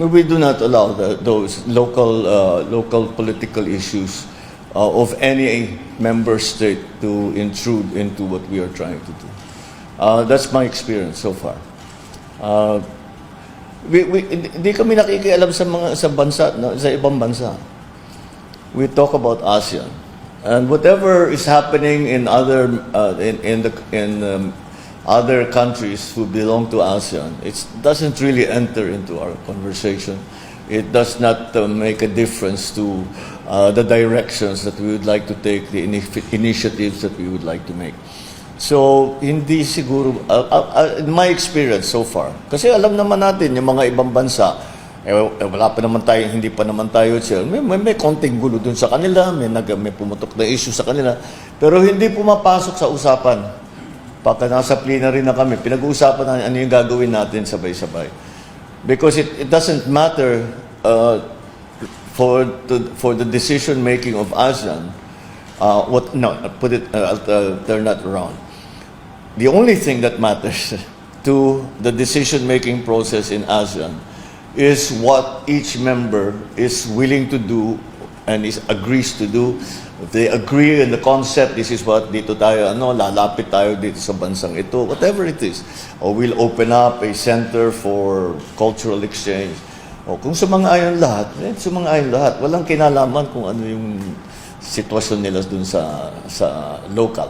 We do not allow the, those local, uh, local political issues uh, of any member state to intrude into what we are trying to do. Uh, that's my experience so far. Uh, we, we, hindi kami nakikialam sa mga sa bansa, no, sa ibang bansa. We talk about ASEAN. And whatever is happening in other uh, in in the in um, other countries who belong to ASEAN, it doesn't really enter into our conversation. It does not uh, make a difference to uh, the directions that we would like to take, the ini- initiatives that we would like to make. So, hindi siguro, uh, uh, uh, in my experience so far, kasi alam naman natin, yung mga ibang bansa, eh, eh, wala pa naman tayo, hindi pa naman tayo siya. May, may, may konting gulo dun sa kanila, may, nag, may pumutok na issue sa kanila, pero hindi pumapasok sa usapan. Pagka nasa plenary na kami, pinag-uusapan na ano yung gagawin natin sabay-sabay. Because it, it doesn't matter uh, for, the, for the decision making of ASEAN, uh, what, no, put it, uh, I'll uh, turn that around. The only thing that matters to the decision making process in ASEAN is what each member is willing to do and is agrees to do. If they agree in the concept, this is what dito tayo, ano, lalapit tayo dito sa bansang ito, whatever it is. Or we'll open up a center for cultural exchange. O kung sumang-ayon lahat, eh, sumang-ayon lahat. Walang kinalaman kung ano yung sitwasyon nila dun sa sa local.